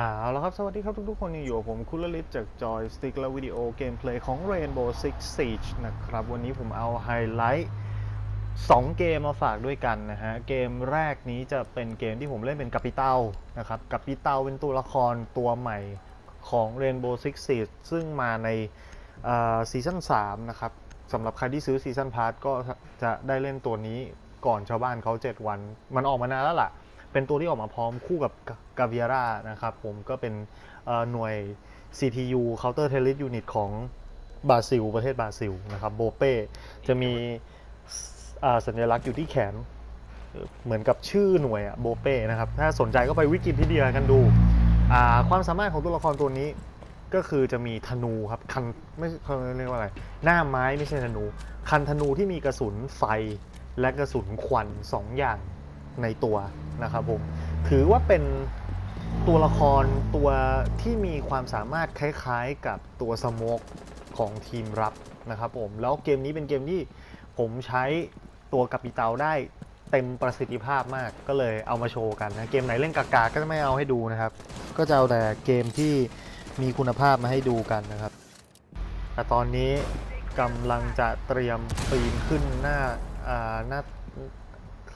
เอาละครับ สวัสดีครับทุกๆคนยังอยู่กับผมคุณลลิตจากจอยสติ๊กและวิดีโอเกมเพลย์ของ Rainbow Six Siege นะครับ วันนี้ผมเอาไฮไลท์2เกมมาฝากด้วยกันนะฮะ เกมแรกนี้จะเป็นเกมที่ผมเล่นเป็นกัปปิเตลนะครับกัปปิเตลเป็นตัวละครตัวใหม่ของ Rainbow Six Siege ซึ่งมาในซีซั่น3นะครับสำหรับใครที่ซื้อซีซั่นพาร์ทก็จะได้เล่นตัวนี้ก่อนชาวบ้านเขา 7 วัน มันออกมานานแล้วล่ะ เป็นตัวที่ออกมาพร้อมคู่กับกาเวียร่านะครับผมก็เป็นหน่วย CTU Counter Terrorist Unit ของบราซิล ประเทศบราซิลนะครับโบเป้จะมีสัญลักษณ์อยู่ที่แขน เหมือนกับชื่อหน่วยโบเป้นะครับ ถ้าสนใจก็ไปวิกิพีเดียกันดู ความสามารถของตัวละครตัวนี้ก็คือจะมีธนูครับคันไม่เขาเรียกว่าอะไร หน้าไม้ไม่ใช่ธนู คันธนูที่มีกระสุนไฟและกระสุนควัน2อย่าง ในตัวนะครับผมถือว่าเป็นตัวละครตัวที่มีความสามารถคล้ายๆกับตัวสโมกของทีมรับนะครับผมแล้วเกมนี้เป็นเกมที่ผมใช้ตัวกัปปิเตาได้เต็มประสิทธิภาพมากก็เลยเอามาโชว์กันนะเกมไหนเล่นกากาก็จะไม่เอาให้ดูนะครับ ก็จะเอาแต่เกมที่มีคุณภาพมาให้ดูกันนะครับ แต่ตอนนี้กำลังจะเตรียมปีนขึ้นหน้าหน้า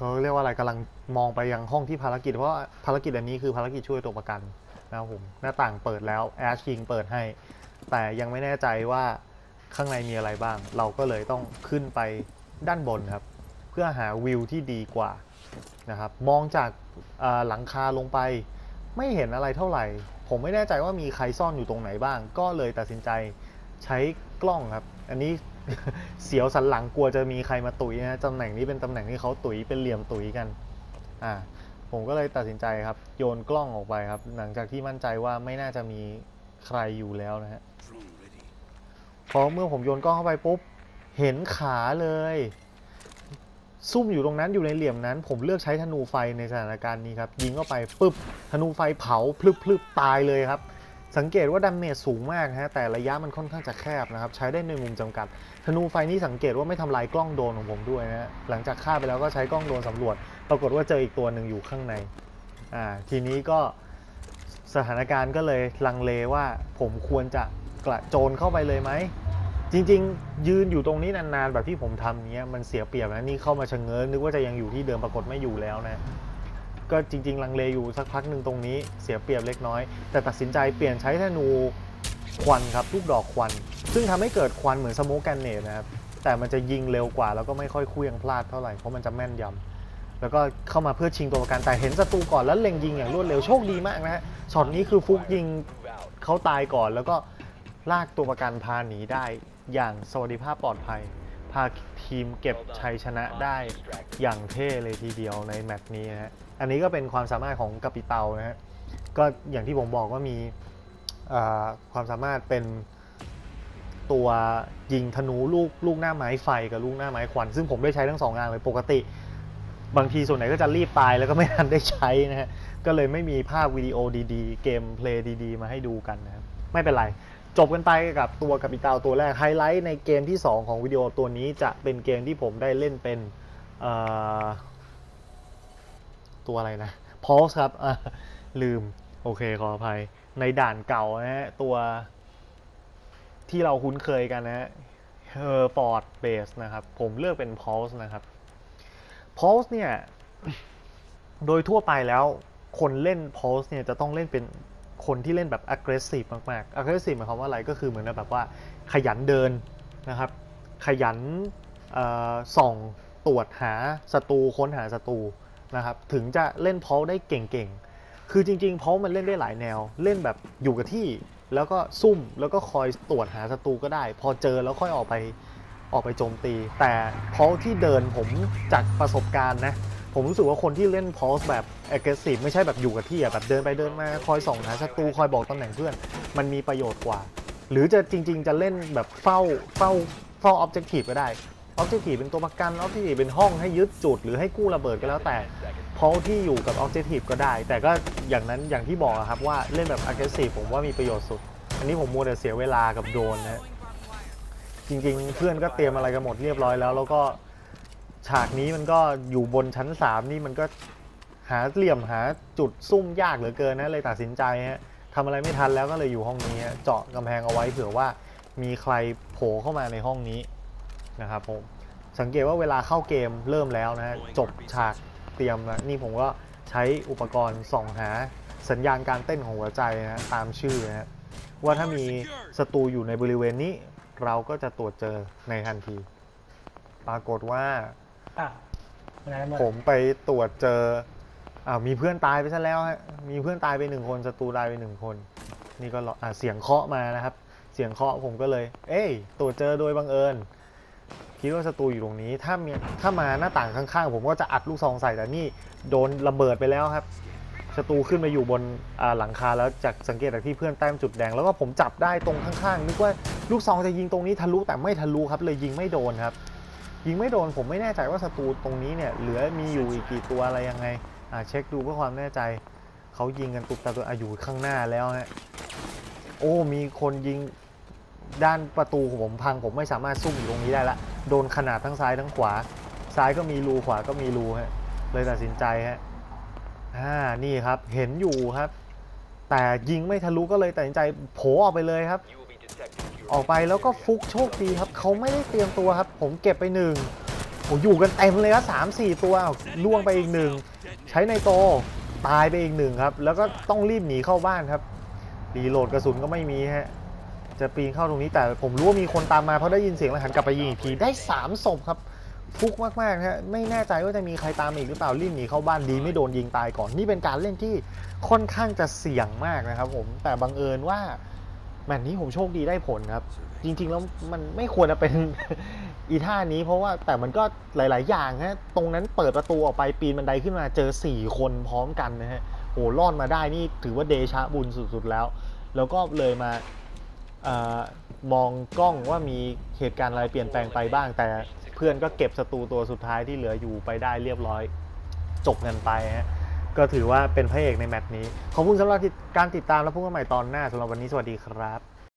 เขาเรียกว่าอะไรกำลังมองไปยังห้องที่ภารกิจเพราะภารกิจอันนี้คือภารกิจช่วยตัวประกันนะครับผมหน้าต่างเปิดแล้วแอชคิงเปิดให้ แต่ยังไม่แน่ใจว่าข้างในมีอะไรบ้าง เราก็เลยต้องขึ้นไปด้านบนครับ เพื่อหาวิวที่ดีกว่านะครับมองจากหลังคาลงไป ไม่เห็นอะไรเท่าไหร่ ผมไม่แน่ใจว่ามีใครซ่อนอยู่ตรงไหนบ้าง ก็เลยตัดสินใจใช้กล้องครับ อันนี้ เสียวสันหลังกลัวจะมีใครมาตุยนะตำแหน่งนี้เป็นตำแหน่งที่เขาตุยเป็นเหลี่ยมตุยกัน อ่า ผมก็เลยตัดสินใจครับ โยนกล้องออกไปครับ หลังจากที่มั่นใจว่าไม่น่าจะมีใครอยู่แล้วนะฮะพอเมื่อผมโยนกล้องเข้าไปปุ๊บ เห็นขาเลย ซุ่มอยู่ตรงนั้นอยู่ในเหลี่ยมนั้น ผมเลือกใช้ธนูไฟในสถานการณ์นี้ครับ ยิงเข้าไปปุ๊บธนูไฟเผาพลึบพลึบตายเลยครับ สังเกตว่าดาเมจสูงมากฮะแต่ระยะมันค่อนข้างจะแคบนะครับ ใช้ได้ในมุมจำกัด ธนูไฟนี่สังเกตว่าไม่ทำลายกล้องโดนของผมด้วยนะฮะหลังจากฆ่าไปแล้วก็ใช้กล้องโดนสำรวจ ปรากฏว่าเจออีกตัวหนึ่งอยู่ข้างในอ่าทีนี้ก็สถานการณ์ก็เลยลังเลว่าผมควรจะกระโจนเข้าไปเลยไหม จริงๆ ยืนอยู่ตรงนี้นานๆ แบบที่ผมทำเนี้ยมันเสียเปรียบนะนี่เข้ามาชะเง้อนึกว่าจะยังอยู่ที่เดิมปรากฏไม่อยู่แล้วนะ ก็จริง ๆ ลังเลอยู่สักพักหนึ่งตรงนี้เสียเปรียบเล็กน้อย แต่ตัดสินใจเปลี่ยนใช้ธนูควันครับลูกดอกควัน ซึ่งทำให้เกิดควันเหมือนสโมกแกนเนตนะครับแต่มันจะยิงเร็วกว่าแล้วก็ไม่ค่อยคุ้ยงพลาดเท่าไหร่เพราะมันจะแม่นยำแล้วก็เข้ามาเพื่อชิงตัวประกันแต่เห็นศัตรูก่อนแล้วเล็งยิงอย่างรวดเร็วโชคดีมากนะฮะช็อตนี้คือฟุกยิงเขาตายก่อนแล้วก็ลากตัวประกันพาหนีได้อย่างสวัสดิภาพปลอดภัย พา ทีมเก็บชัยชนะได้อย่างเท่เลยทีเดียวในแมตช์นี้นะฮะ อันนี้ก็เป็นความสามารถของกัปปิเตานะฮะ ก็อย่างที่ผมบอกว่ามีความสามารถเป็นตัวยิงธนูลูกลูกหน้าไม้ไฟกับลูกหน้าไม้ควัน ซึ่งผมได้ใช้ทั้งสองอย่างเลยปกติ บางทีส่วนไหนก็จะรีบตายแล้วก็ไม่ทันได้ใช้นะฮะ ก็เลยไม่มีภาพวิดีโอดีๆ เกมเพลย์ดีๆ มาให้ดูกันนะครับ ไม่เป็นไร จบกันไปกับตัวกัปปิตาตัวแรกไฮไลท์ในเกมที่ 2 ของวิดีโอตัวนี้จะเป็นเกมที่ผมได้เล่นเป็นตัวอะไรนะพอสครับลืม โอเคขออภัย ในด่านเก่านะฮะ ตัวที่เราคุ้นเคยกันนะฮะเฮอร์ฟอร์ดเบสนะครับ ผมเลือกเป็นพอสนะครับพอสเนี่ย โดยทั่วไปแล้วคนเล่นพอสเนี่ยจะต้องเล่นเป็น คนที่เล่นแบบ aggressive มากๆ aggressive หมายความว่าอะไรก็คือเหมือนแบบว่าขยันเดินนะครับ ขยันส่องตรวจหาศัตรูค้นหาศัตรูนะครับ ถึงจะเล่นเพาได้เก่งๆ คือจริงๆเพามันเล่นได้หลายแนว เล่นแบบอยู่กับที่แล้วก็ซุ่มแล้วก็คอยตรวจหาศัตรูก็ได้ พอเจอแล้วค่อยออกไปออกไปโจมตี แต่เพาที่เดินผมจากประสบการณ์นะ ผมรู้สึกว่าคนที่เล่นพอสแบบ aggressive ไม่ใช่แบบอยู่กับที่อะแบบเดินไปเดินมา คอยส่องหาศัตรูคอยบอกตำแหน่งเพื่อน มันมีประโยชน์กว่า หรือจะจริง ๆ จะเล่นแบบเฝ้าเฝ้าเฝ้า objective ก็ได้ออบเจกตีเป็นตัวประกันออบเจกตีเป็นห้องให้ยึดจุด หรือให้กู้ระเบิดก็แล้วแต่เพราะที่อยู่กับออบเจกตีก็ได้ แต่ก็อย่างนั้นอย่างที่บอกครับว่าเล่นแบบ aggressive ผมว่ามีประโยชน์สุด อันนี้ผมมัวแต่เสียเวลากับโดนนะจริง ๆ เพื่อนก็เตรียมอะไรกันหมดเรียบร้อยแล้วแล้วก็ ฉากนี้มันก็อยู่บนชั้น3นี่มันก็หาเหลี่ยมหาจุดซุ่มยากเหลือเกินนะเลยตัดสินใจฮะทำอะไรไม่ทันแล้วก็เลยอยู่ห้องนี้ฮะเจาะกำแพงเอาไว้เผื่อว่ามีใครโผล่เข้ามาในห้องนี้นะครับผมสังเกตว่าเวลาเข้าเกมเริ่มแล้วนะฮะจบฉากเตรียมแล้วนี่ผมก็ใช้อุปกรณ์ส่องหาสัญญาณการเต้นของหัวใจนะตามชื่อนะฮะว่าถ้ามีศัตรูอยู่ในบริเวณนี้ เราก็จะตรวจเจอในทันที ปรากฏว่า ผมไปตรวจเจออ่ามีเพื่อนตายไปซะแล้วฮะมีเพื่อนตายไปหนึ่งคนศัตรูตายไปหนึ่งคน นี่ก็อ่าเสียงเคาะมานะครับ เสียงเคาะผมก็เลย เอ้ยตรวจเจอโดยบังเอิญคิดว่าศัตรูอยู่ตรงนี้ ถ้ามีถ้ามาหน้าต่างข้างๆ ผมก็จะอัดลูกซองใส่แต่นี่โดนระเบิดไปแล้วครับศัตรูขึ้นมาอยู่บนหลังคาแล้วจากสังเกตจากที่เพื่อนแต้มจุดแดงแล้วก็ผมจับได้ตรงข้างๆนึกว่าลูกซองจะยิงตรงนี้ทะลุแต่ไม่ทะลุครับเลยยิงไม่โดนครับ ยิงไม่โดนผมไม่แน่ใจว่าศัตรูตรงนี้เนี่ยเหลือมีอยู่อีกกี่ตัวอะไรยังไงอ่าเช็คดูเพื่อความแน่ใจเขายิงกันตุบตาตัวอะอยู่ข้างหน้าแล้วฮะโอ้มีคนยิงด้านประตูของผมพังผมไม่สามารถซุ่มอยู่ตรงนี้ได้ละโดนขนาดทั้งซ้ายทั้งขวา ซ้ายก็มีรูขวาก็มีรูฮะเลยตัดสินใจฮะอ่านี่ครับเห็นอยู่ครับ แต่ยิงไม่ทะลุก็เลยตัดสินใจโผล่ออกไปเลยครับ ออกไปแล้วก็ฟุกโชคดีครับเขาไม่ได้เตรียมตัวครับ ผมเก็บไปหนึ่งโอ้อยู่กันเต็มเลยครับสามสี่ตัวล่วงไปอีกหนึ่งใช้ในโตตายไปอีกหนึ่งครับ แล้วก็ต้องรีบหนีเข้าบ้านครับรีโหลดกระสุนก็ไม่มีฮะจะปีนเข้าตรงนี้แต่ผมรู้ว่ามีคนตามมาเพราะได้ยินเสียงแล้วหันกลับไปยิงอีกทีได้สามศพครับฟุกมากๆฮะไม่แน่ใจว่าจะมีใครตามมาอีกหรือเปล่ารีบหนีเข้าบ้านดีไม่โดนยิงตายก่อนนี่เป็นการเล่นที่ค่อนข้างจะเสี่ยงมากนะครับ ผมแต่บังเอิญว่า แมตช์นี้ผมโชคดีได้ผลครับ จริง ๆ แล้วมันไม่ควรจะเป็นอีท่านี้ เพราะว่าแต่มันก็หลาย ๆ อย่างฮะตรงนั้นเปิดประตูออกไปปีนบันไดขึ้นมาเจอ 4 คนพร้อมกันนะฮะโอ้รอดมาได้นี่ถือว่าเดชะบุญสุด ๆ แล้ว แล้วก็เลยมาเออมองกล้องว่ามีเหตุการณ์อะไรเปลี่ยนแปลงไปบ้าง แต่เพื่อนก็เก็บศัตรูตัวสุดท้ายที่เหลืออยู่ไปได้เรียบร้อย จบกันไปฮะ ก็ถือว่าเป็นพระเอกในแมตช์นี้ ขอบคุณสำหรับการติดตามและพบกันใหม่ตอนหน้าสำหรับวันนี้สวัสดีครับ